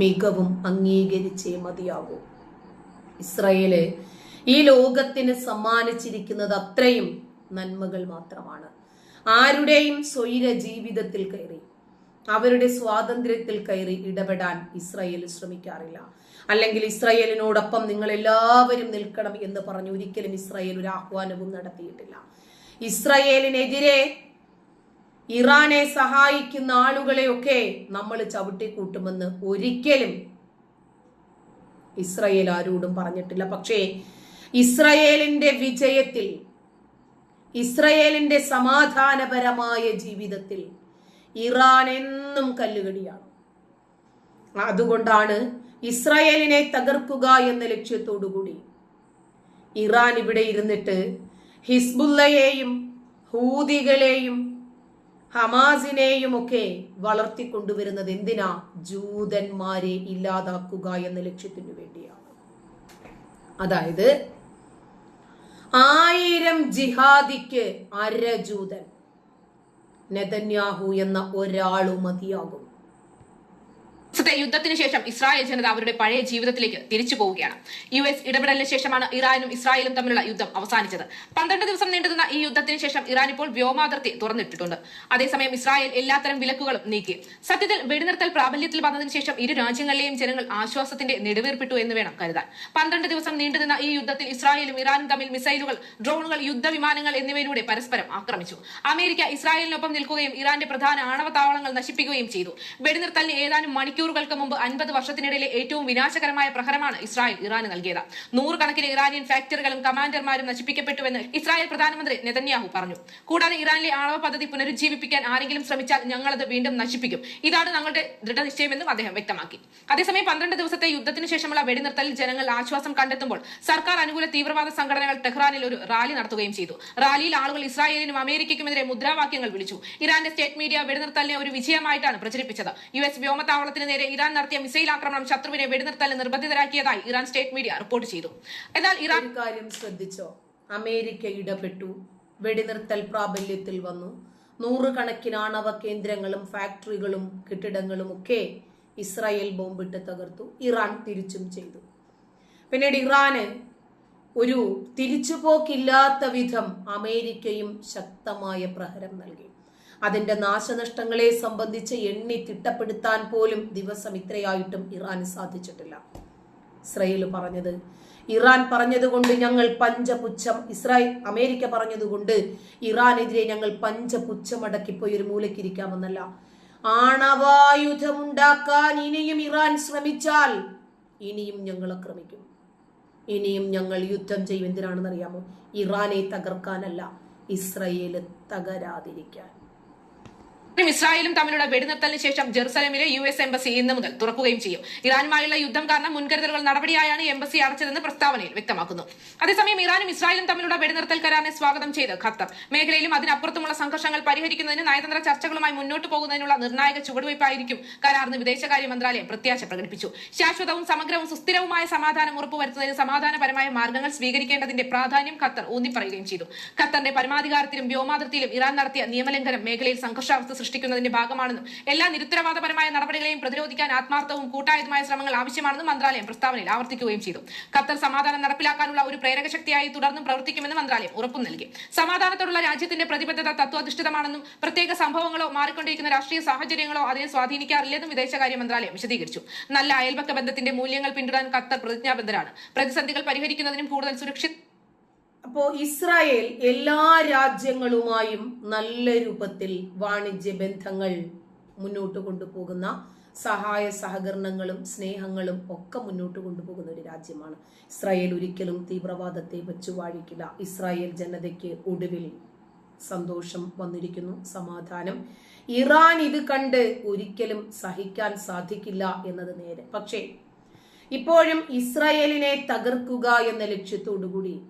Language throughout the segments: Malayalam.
മികവും അംഗീകരിച്ചേ മതിയാകൂ. ഇസ്രയേൽ ഈ ലോകത്തിന് സമ്മാനിച്ചിരിക്കുന്നത് അത്രയും നന്മകൾ മാത്രമാണ്. ആരുടെയും സ്വൈര ജീവിതത്തിൽ കയറി അവരുടെ സ്വാതന്ത്ര്യത്തിൽ കയറി ഇടപെടാൻ ഇസ്രയേൽ ശ്രമിക്കാറില്ല. അല്ലെങ്കിൽ ഇസ്രയേലിനോടൊപ്പം നിങ്ങൾ എല്ലാവരും നിൽക്കണം എന്ന് പറഞ്ഞു ഒരിക്കലും ഇസ്രയേൽ ഒരു ആഹ്വാനവും നടത്തിയിട്ടില്ല. ഇസ്രയേലിനെതിരെ ഇറാനെ സഹായിക്കുന്ന ആളുകളെയൊക്കെ നമ്മൾ ചവിട്ടിക്കൂട്ടുമെന്ന് ഒരിക്കലും ഇസ്രയേൽ ആരോടും പറഞ്ഞിട്ടില്ല. പക്ഷേ ഇസ്രയേലിന്റെ വിജയത്തിൽ ഇസ്രയേലിന്റെ സമാധാനപരമായ ജീവിതത്തിൽ ഇറാൻ എന്നും കല്ലുകടിയാണ്. അതുകൊണ്ടാണ് ഇസ്രയേലിനെ തകർക്കുക എന്ന ലക്ഷ്യത്തോടുകൂടി ഇറാൻ ഇവിടെ ഇരുന്നിട്ട് ഹിസ്ബുല്ലയെയും ഹൂതികളെയും ഹമാസിനെയും ഒക്കെ വളർത്തിക്കൊണ്ടുവരുന്നത് എന്തിനാ? ജൂതന്മാരെ ഇല്ലാതാക്കുക എന്ന ലക്ഷ്യത്തിനു വേണ്ടിയാണ്. അതായത് ആയിരം ജിഹാദിക്ക് അരജൂതൻ നെതന്യാഹു എന്ന ഒരാളു മതിയാകും. ദിവസത്തെ യുദ്ധത്തിന് ശേഷം ഇസ്രായേൽ ജനത അവരുടെ പഴയ ജീവിതത്തിലേക്ക് തിരിച്ചു പോവുകയാണ്. യു എസ് ഇടപെടലിന് ശേഷമാണ് ഇറാനും ഇസ്രായേലും തമ്മിലുള്ള യുദ്ധം അവസാനിച്ചത്. പന്ത്രണ്ട് ദിവസം നീണ്ടുനിന്ന ഈ യുദ്ധത്തിന് ശേഷം ഇറാൻ ഇപ്പോൾ വ്യോമാതിർത്തി തുറന്നിട്ടിട്ടുണ്ട്. അതേസമയം ഇസ്രായേൽ എല്ലാത്തരം വിലക്കുകളും നീക്കി. സത്യത്തിൽ വെടിനിർത്തൽ പ്രാബല്യത്തിൽ വന്നതിന് ശേഷം ഇരു രാജ്യങ്ങളിലെയും ജനങ്ങൾ ആശ്വാസത്തിന്റെ നെടുവേർപ്പിട്ടു എന്ന് വേണം കരുതാൻ. പന്ത്രണ്ട് ദിവസം നീണ്ടുനിന്ന ഈ യുദ്ധത്തിൽ ഇസ്രായേലും ഇറാനും തമ്മിൽ മിസൈലുകൾ ഡ്രോണുകൾ യുദ്ധവിമാനങ്ങൾ എന്നിവയിലൂടെ പരസ്പരം ആക്രമിച്ചു. അമേരിക്ക ഇസ്രായേലിനൊപ്പം നിൽക്കുകയും ഇറാന്റെ പ്രധാന ആണവ താവളങ്ങൾ നശിപ്പിക്കുകയും ചെയ്തു. വെടിനിർത്തലിന് ഏതാനും മണിക്കൂറുകൾക്ക് മുമ്പ് അൻപത് വർഷത്തിനിടയിലെ ഏറ്റവും വിനാശകരമായ പ്രഹരമാണ് ഇസ്രായേൽ ഇറാന് നൽകിയത്. നൂറുകണക്കിന് ഇറാനിയൻ ഫാക്ടറികളും കമാൻഡർമാരും നശിപ്പിക്കപ്പെട്ടുവെന്ന് ഇസ്രായേൽ പ്രധാനമന്ത്രി നെതന്യാഹു പറഞ്ഞു. കൂടാതെ ഇറാനിലെ ആണവ പദ്ധതി പുനരുജ്ജീവിപ്പിക്കാൻ ആരെങ്കിലും ശ്രമിച്ചാൽ ഞങ്ങളത് വീണ്ടും നശിപ്പിക്കും. ഇതാണ് ഞങ്ങളുടെ ദൃഢനിശ്ചയമെന്നും അദ്ദേഹം വ്യക്തമാക്കി. അതേസമയം പന്ത്രണ്ട് ദിവസത്തെ യുദ്ധത്തിന് ശേഷമുള്ള വെടിനിർത്തലിൽ ജനങ്ങൾ ആശ്വാസം കണ്ടെത്തുമ്പോൾ സർക്കാർ അനുകൂല തീവ്രവാദ സംഘടനകൾ ടെഹ്റാനിൽ ഒരു റാലി നടത്തുകയും ചെയ്തു. റാലിയിൽ ആളുകൾ ഇസ്രായേലിനും അമേരിക്കയ്ക്കുമെതിരെ മുദ്രാവാക്യങ്ങൾ വിളിച്ചു. ഇറാന്റെ സ്റ്റേറ്റ് മീഡിയ വെടിനിർത്തലിനെ ഒരു വിജയമായിട്ടാണ് പ്രചരിപ്പിച്ചത്. യു എസ് വ്യോമതാവളത്തിന് നേരെ ഇറാൻ നടത്തിയ മിസൈൽ ആക്രമണം ശത്രുവിനെ വെടിനിർത്തലിന് നിർബന്ധിതരാക്കിയതായി ഇറാൻ സ്റ്റേറ്റ് മീഡിയ റിപ്പോർട്ട് ചെയ്തു. എന്നാൽ ഇറാൻ കാര്യം ശ്രദ്ധിച്ചോ? അമേരിക്ക ഇടപെട്ടു. വെടിനിർത്തൽ പ്രാബല്യത്തിൽ വന്നു. നൂറുകണക്കിന് ആണവ കേന്ദ്രങ്ങളും ഫാക്ടറികളും കെട്ടിടങ്ങളും ഒക്കെ ഇസ്രായേൽ ബോംബിട്ട് തകർത്തു. ഇറാൻ തിരിച്ചും ചെയ്തു. പിന്നീട് ഇറാന് ഒരു തിരിച്ചുപോക്കില്ലാത്ത വിധം അമേരിക്കയും ശക്തമായ പ്രഹരം നൽകി. അതിന്റെ നാശനഷ്ടങ്ങളെ സംബന്ധിച്ച് എണ്ണി തിട്ടപ്പെടുത്താൻ പോലും ദിവസം ഇത്രയായിട്ടും ഇറാന് സാധിച്ചിട്ടില്ല. ഇസ്രയേൽ പറഞ്ഞത് ഇറാൻ പറഞ്ഞതുകൊണ്ട് ഞങ്ങൾ പഞ്ചപുച്ഛം ഇസ്രായേൽ അമേരിക്ക പറഞ്ഞതുകൊണ്ട് ഇറാനെതിരെ ഞങ്ങൾ പഞ്ചപുച്ഛമടക്കിപ്പോയി ഒരു മൂലക്കിരിക്കാമെന്നല്ല ആണവായുധമുണ്ടാക്കാൻ ഇനിയും ഇറാൻ ശ്രമിച്ചാൽ ഇനിയും ഞങ്ങൾ ആക്രമിക്കും ഇനിയും ഞങ്ങൾ യുദ്ധം ചെയ്യും എന്തിനാണെന്ന് അറിയാമോ ഇറാനെ തകർക്കാനല്ല ഇസ്രയേൽ തകരാതിരിക്കാൻ. ഇസ്രായേലും തമ്മിലുള്ള വെടിനിർത്തലിന് ശേഷം ജെറുസലമിലെ യു എസ് എംബസി ഇന്ന് മുതൽ തുറക്കുകയും ചെയ്യും. ഇറാനുമായുള്ള യുദ്ധം കാരണം മുൻകരുതലുകൾ നടപടിയായാണ് എംബസി അടച്ചതെന്ന് പ്രസ്താവനയിൽ വ്യക്തമാക്കുന്നു. അതേസമയം ഇറാനും ഇസ്രായേലും തമ്മിലുള്ള വെടിനിർത്തൽ കരാറിനെ സ്വാഗതം ചെയ്ത് ഖത്തർ. മേഖലയിലും അതിനപ്പുറത്തുമുള്ള സംഘർഷങ്ങൾ പരിഹരിക്കുന്നതിന് നയതന്ത്ര ചർച്ചകളുമായി മുന്നോട്ട് പോകുന്നതിനുള്ള നിർണായക ചുവടുവയ്പായിരിക്കും കരാറിന് വിദേശകാര്യ മന്ത്രാലയം പ്രത്യാശ പ്രകടിപ്പിച്ചു. ശാശ്വതവും സമഗ്രവും സുസ്ഥിരവുമായ സമാധാനം ഉറപ്പുവരുത്തുന്നതിന് സമാധാനപരമായ മാർഗങ്ങൾ സ്വീകരിക്കേണ്ടതിന്റെ പ്രാധാന്യം ഖത്തർ ഊന്നിപ്പറയുകയും ചെയ്തു. ഖത്തറിന്റെ പരമാധികാരത്തിലും വ്യോമാതിർത്തിയിലും ഇറാൻ നടത്തിയ നിയമലംഘനം മേഖലയിൽ സംഘർഷാവസ്ഥ സൃഷ്ടിക്കുന്നതിന്റെ ഭാഗമാണെന്നും എല്ലാ നിരുത്തരവാദപരമായ നടപടികളെയും പ്രതിരോധിക്കാൻ ആത്മാർത്ഥവും കൂട്ടായതുമായ ശ്രമങ്ങൾ ആവശ്യമാണെന്നും മന്ത്രാലയം പ്രസ്താവനയിൽ ആവർത്തിക്കുകയും ചെയ്തു. ഖത്തർ സമാധാനം നടപ്പിലാക്കാനുള്ള ഒരു പ്രേരക ശക്തിയായി തുടർന്നും പ്രവർത്തിക്കുമെന്ന് മന്ത്രാലയം ഉറപ്പും നൽകി. സമാധാനത്തോടുള്ള രാജ്യത്തിന്റെ പ്രതിബദ്ധത തത്വാധിഷ്ഠിതമാണെന്നും പ്രത്യേക സംഭവങ്ങളോ മാറിക്കൊണ്ടിരിക്കുന്ന രാഷ്ട്രീയ സാഹചര്യങ്ങളോ അതിനെ സ്വാധീനിക്കാറില്ലെന്നും വിദേശകാര്യ മന്ത്രാലയം വിശദീകരിച്ചു. നല്ല അയൽപക്ക ബന്ധത്തിന്റെ മൂല്യങ്ങൾ പിന്തുടരാൻ ഖത്തർ പ്രതിജ്ഞാബദ്ധരാണ്. പ്രതിസന്ധികൾ പരിഹരിക്കുന്നതിനും കൂടുതൽ സുരക്ഷിത അപ്പോ ഇസ്രായേൽ എല്ലാ രാജ്യങ്ങളുമായും നല്ല രൂപത്തിൽ വാണിജ്യ ബന്ധങ്ങൾ മുന്നോട്ട് കൊണ്ടുപോകുന്ന സഹായ സഹകരണങ്ങളും സ്നേഹങ്ങളും ഒക്കെ മുന്നോട്ട് കൊണ്ടുപോകുന്ന ഒരു രാജ്യമാണ്. ഇസ്രായേൽ ഒരിക്കലും തീവ്രവാദത്തെ വെച്ചു വാഴിക്കില്ല. ഇസ്രായേൽ ജനതയ്ക്ക് ഒടുവിൽ സന്തോഷം വന്നിരിക്കുന്നു സമാധാനം. ഇറാൻ ഇത് കണ്ട് ഒരിക്കലും സഹിക്കാൻ സാധിക്കില്ല എന്നത് നേരെ. പക്ഷേ ഇപ്പോഴും ഇസ്രായേലിനെ തകർക്കുക എന്ന ലക്ഷ്യത്തോടുകൂടി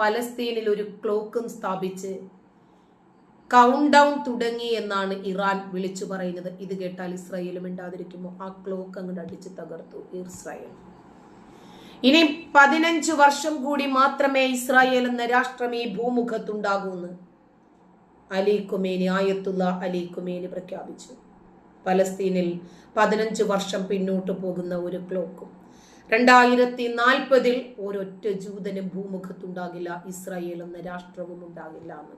പലസ്തീനിൽ ഒരു ക്ലോക്കും സ്ഥാപിച്ച് കൗണ്ട് ഡൗൺ തുടങ്ങി എന്നാണ് ഇറാൻ വിളിച്ചു പറയുന്നത്. ഇത് കേട്ടാൽ ഇസ്രായേലും ഉണ്ടാതിരിക്കുമോ ആ ക്ലോക്ക് അങ്ങോട്ട് അടിച്ച് തകർത്തു ഇസ്രായേൽ. ഇനി പതിനഞ്ച് വർഷം കൂടി മാത്രമേ ഇസ്രായേൽ എന്ന രാഷ്ട്രം ഈ ഭൂമുഖത്തുണ്ടാകൂന്ന് Ali Khamenei Ayatollah Ali Khamenei പ്രഖ്യാപിച്ചു. പലസ്തീനിൽ പതിനഞ്ച് വർഷം പിന്നോട്ട് പോകുന്ന ഒരു ക്ലോക്കും. രണ്ടായിരത്തി നാൽപ്പതിൽ ഒരൊറ്റ ജൂതനും ഭൂമുഖത്തുണ്ടാകില്ല ഇസ്രായേൽ എന്ന രാഷ്ട്രവും ഉണ്ടാകില്ല എന്ന്.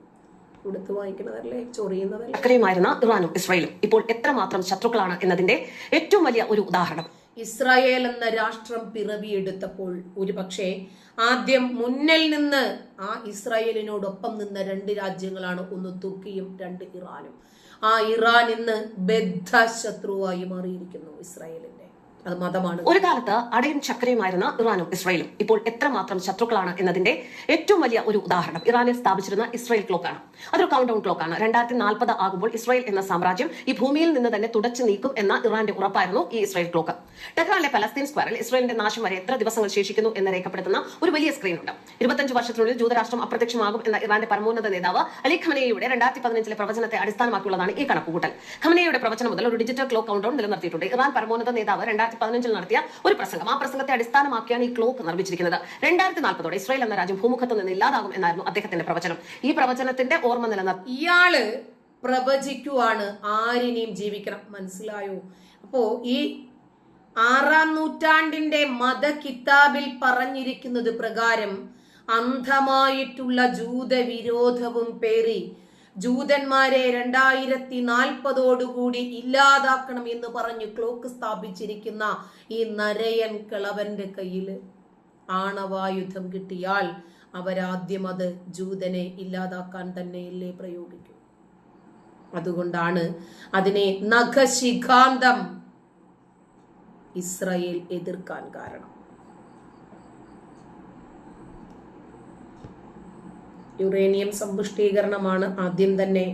കൊടുത്തു വാങ്ങിക്കുന്നതല്ലേ? ചൊറിയുന്നതല്ലേ? ചക്രയുമായിരുന്ന ഇറാനും ഇസ്രായേലും ഇപ്പോൾ എത്രമാത്രം ശത്രുക്കളാണ് എന്നതിന്റെ ഏറ്റവും വലിയ ഒരു ഉദാഹരണം. ഇസ്രായേൽ എന്ന രാഷ്ട്രം പിറവിയെടുത്തപ്പോൾ ഒരുപക്ഷെ ആദ്യം മുന്നിൽ നിന്ന് ആ ഇസ്രായേലിനോടൊപ്പം നിന്ന രണ്ട് രാജ്യങ്ങളാണ് ഒന്ന് തുർക്കിയും രണ്ട് ഇറാനും. ആ ഇറാൻ ഇന്ന് ബദ്ധ ശത്രുവായി മാറിയിരിക്കുന്നു ഇസ്രായേലിന്റെ. മതമാണ്. ഒരു കാലത്ത് അടയും ചക്രയുമായിരുന്ന ഇറാനും ഇസ്രായേലും ഇപ്പോൾ എത്രമാത്രം ശത്രുക്കളാണ് എന്നതിന്റെ ഏറ്റവും വലിയ ഒരു ഉദാഹരണം ഇറാനിൽ സ്ഥാപിച്ചിരുന്ന ഇസ്രായേൽ ക്ലോക്കാണ് അതൊരു കൗണ്ട് ഡൗൺ ക്ലോക്കാണ് രണ്ടായിരത്തി നാൽപ്പത് ആകുമ്പോൾ ഇസ്രായേൽ എന്ന സാമ്രാജ്യം ഈ ഭൂമിയിൽ നിന്ന് തന്നെ തുടച്ചു നീക്കും എന്ന ഇറാന്റെ ഉറപ്പായിരുന്നു ഈ ഇസ്രായേൽ ക്ലോക്ക് ടെഹ്റാനിലെ പലസ്തീൻ സ്ക്വയറിൽ ഇസ്രായേലിന്റെ നാശം വരെ എത്ര ദിവസങ്ങൾ ശേഷിക്കുന്നു എന്ന് രേഖപ്പെടുത്തുന്ന ഒരു വലിയ സ്ക്രീൻ ഉണ്ട്. ഇരുപത്തഞ്ച് വർഷത്തിനുള്ളിൽ ജൂതരാഷ്ട്രം അപ്രത്യക്ഷമാകും എന്ന ഇറാന്റെ പരമോന്നത നേതാവ് അലി ഖമനയുടെ രണ്ടായിരത്തി പതിനഞ്ചിലെ പ്രവചനത്തെ അടിസ്ഥാനമാക്കിയുള്ളതാണ് ഈ കണക്കുകൂട്ടൽ. ഖമനയുടെ പ്രവചനം മുതൽ ഒരു ഡിജിറ്റൽ ക്ലോക്ക് കൗണ്ട് ഡൗൺ നിലനിർത്തിയിട്ടുണ്ട്. ഇറാൻ പരമോന്നത നേതാവ് രണ്ടായിരത്തി പതിനഞ്ചിൽ നടത്തിയ ഒരു പ്രസംഗം. ആ പ്രസംഗത്തെ അടിസ്ഥാനമാക്കിയാണ് ഈ ക്ലോക്ക് നിർമ്മിച്ചിരിക്കുന്നത്. രണ്ടായിരത്തി നാൽപ്പതോടെ ഇസ്രായേൽ എന്ന രാജ്യം ഭൂമുഖത്ത് നിന്ന് ഇല്ലാതാകും എന്നായിരുന്നു അദ്ദേഹത്തിന്റെ പ്രവചനം. ഈ പ്രവചനത്തിന്റെ ഓർമ്മ നിലനിർത്തി ഇയാൾ പ്രവചിക്കുവാണ് ആരിനെയും ജീവിക്കണം. മനസ്സിലായോ? അപ്പോ ഈ ആറാം നൂറ്റാണ്ടിന്റെ മത കിതാബിൽ പറഞ്ഞിരിക്കുന്നത് പ്രകാരം അന്ധമായിട്ടുള്ള ജൂതവിരോധവും പേറി ജൂതന്മാരെ രണ്ടായിരത്തി നാൽപ്പതോടുകൂടി ഇല്ലാതാക്കണം എന്ന് പറഞ്ഞ് ക്ലോക്ക് സ്ഥാപിച്ചിരിക്കുന്ന ഈ നരയൻ കിളവന്റെ കയ്യിൽ ആണവായുധം കിട്ടിയാൽ അവരാദ്യം അത് ജൂതനെ ഇല്ലാതാക്കാൻ തന്നെയല്ലേ പ്രയോഗിക്കും. അതുകൊണ്ടാണ് അതിനെ നഖശിഖാന്തം ഇസ്രയേൽ എതിർക്കാൻ കാരണം. യുറേനിയം സമ്പുഷ്ടീകരണമാണ് ആദ്യം തന്നെ.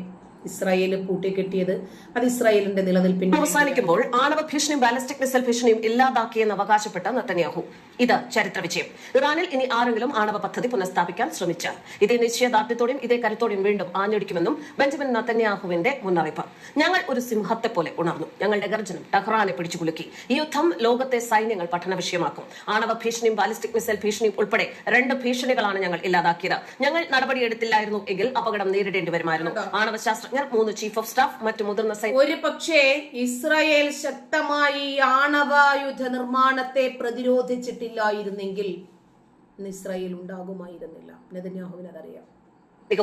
ഇസ്രായേൽ പൂട്ടിക്കെട്ടിയത്. അത് ഇസ്രായേലിന്റെ നിലനിൽപ്പിന് അവസാനിക്കുമ്പോൾ ആണവ ഭീഷണിയും ബാലിസ്റ്റിക് മിസൈൽ ഭീഷണിയും ഇല്ലാതാക്കിയെന്ന് അവകാശപ്പെട്ട നത്തന്യാഹു ഇത് ചരിത്ര വിജയം. ഇറാനിൽ ഇനി ആരെങ്കിലും ആണവ പദ്ധതി പുനഃസ്ഥാപിക്കാൻ ശ്രമിച്ചാൽ. ഇതേ നിശ്ചയദാർഢ്യത്തോടെയും ഇതേ കരുത്തോടെയും വീണ്ടും ആഞ്ഞടിക്കുമെന്നും ബെഞ്ചമിൻ നത്തന്യാഹുവിന്റെ മുന്നറിയിപ്പ്. ഞങ്ങൾ ഒരു സിംഹത്തെ പോലെ ഉണർന്നു. ഞങ്ങളുടെ ഗർജനം ടെഹ്റാനെ പിടിച്ചുകുലുക്കി ഈ യുദ്ധം ലോകത്തെ സൈന്യങ്ങൾ പഠന വിഷയമാക്കും. ആണവ ഭീഷണിയും ബാലിസ്റ്റിക് മിസൈൽ ഭീഷണിയും ഉൾപ്പെടെ രണ്ട് ഭീഷണികളാണ് ഞങ്ങൾ ഇല്ലാതാക്കിയത്. ഞങ്ങൾ നടപടിയെടുത്തില്ലായിരുന്നു എങ്കിൽ അപകടം നേരിടേണ്ടി വരുമായിരുന്നു. ആണവ ശാസ്ത്രജ്ഞർ മൂന്ന് ചീഫ് ഓഫ് സ്റ്റാഫ് മറ്റു മുതിർന്ന ഒരു പക്ഷേ ഇസ്രായേൽ ശക്തമായി ആണവായുധ നിർമ്മാണത്തെ പ്രതിരോധിച്ചിട്ടില്ലായിരുന്നെങ്കിൽ ഇസ്രായേൽ ഉണ്ടാകുമായിരുന്നില്ല. നെതന്യാഹുവിന് അതറിയാം.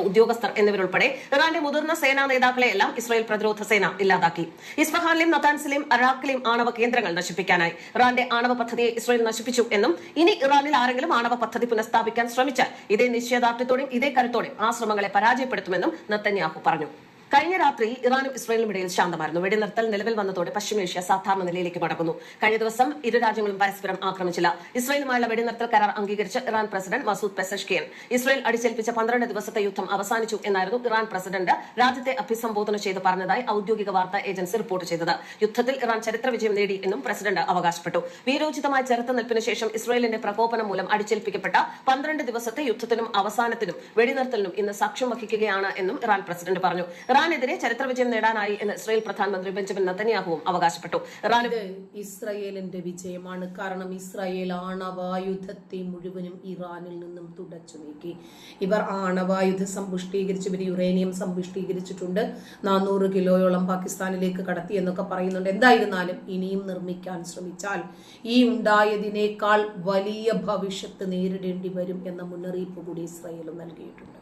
ഉദ്യോഗസ്ഥർ എന്നിവരുൾപ്പെടെ ഇറാന്റെ മുതിർന്ന സേനാ നേതാക്കളെ എല്ലാം ഇസ്രായേൽ പ്രതിരോധ സേന ഇല്ലാതാക്കി. ഇസ്ഫഹാനിലും നതാൻസിലെയും അറാഖിലെയും ആണവ കേന്ദ്രങ്ങൾ നശിപ്പിക്കാനായി. ഇറാന്റെ ആണവ പദ്ധതിയെ ഇസ്രായേൽ നശിപ്പിച്ചു എന്നും ഇനി ഇറാനിൽ ആരെങ്കിലും ആണവ പദ്ധതി പുനഃസ്ഥാപിക്കാൻ ശ്രമിച്ചാൽ ഇതേ നിശ്ചയദാർഢ്യത്തോടെയും ഇതേ കരുത്തോടെയും ആ ശ്രമങ്ങളെ പരാജയപ്പെടുത്തുമെന്നും നത്തന്യാഹു പറഞ്ഞു. കഴിഞ്ഞ രാത്രി ഇറാനും ഇസ്രായേലും ഇടയിൽ ശാന്തമായിരുന്നു. വെടിനിർത്തൽ നിലവിൽ വന്നതോടെ പശ്ചിമേഷ്യ സാധാരണ നിലയിലേക്ക് മടങ്ങുന്നു. കഴിഞ്ഞ ദിവസം ഇരു രാജ്യങ്ങളും പരസ്പരം ആക്രമിച്ചില്ല. ഇസ്രായേലുമായുള്ള വെടിനിർത്തൽ കരാർ അംഗീകരിച്ച് Iran president Masoud Pezeshkian. Israel അടിച്ചേൽപ്പിച്ച പന്ത്രണ്ട് ദിവസത്തെ യുദ്ധം അവസാനിച്ചു എന്നായിരുന്നു ഇറാൻ പ്രസിഡന്റ് രാജ്യത്തെ അഭിസംബോധന ചെയ്ത് പറഞ്ഞതായി ഔദ്യോഗിക വാർത്താ ഏജൻസി റിപ്പോർട്ട് ചെയ്തത്. യുദ്ധത്തിൽ ഇറാൻ ചരിത്ര വിജയം നേടി എന്നും പ്രസിഡന്റ് അവകാശപ്പെട്ടു. വീരോചിതമായ ചെറുത്തുനിൽപ്പിന് ശേഷം ഇസ്രായേലിന്റെ പ്രകോപനം മൂലം അടിച്ചേൽപ്പിക്കപ്പെട്ട പന്ത്രണ്ട് ദിവസത്തെ യുദ്ധത്തിനും അവസാനത്തിനും വെടിനിർത്തലിനും ഇന്ന് സാക്ഷ്യം വഹിക്കുകയാണ് എന്നും ഇറാൻ പ്രസിഡന്റ് പറഞ്ഞു. ഇറാനെതിരെ ചരിത്ര വിജയം നേടാനായി എന്ന് ഇസ്രായേൽ പ്രധാനമന്ത്രി ബെഞ്ചമിൻ നത്തന്യാഹുവും അവകാശപ്പെട്ടു. ഇറാൻ ഇസ്രായേലിന്റെ വിജയമാണ്. കാരണം ഇസ്രായേൽ ആണവായുധത്തെ മുഴുവനും ഇറാനിൽ നിന്നും തുടച്ചു നീക്കി. ഇവർ ആണവായുധ സമ്പുഷ്ടീകരിച്ച്. ഇവർ യുറേനിയം സമ്പുഷ്ടീകരിച്ചിട്ടുണ്ട്. നാനൂറ് കിലോയോളം പാകിസ്ഥാനിലേക്ക് കടത്തി എന്നൊക്കെ പറയുന്നുണ്ട്. എന്തായിരുന്നാലും ഇനിയും നിർമ്മിക്കാൻ ശ്രമിച്ചാൽ ഈ ഉണ്ടായതിനേക്കാൾ വലിയ ഭവിഷ്യത്ത് നേരിടേണ്ടി വരും എന്ന മുന്നറിയിപ്പ് കൂടി ഇസ്രായേൽ നൽകിയിട്ടുണ്ട്.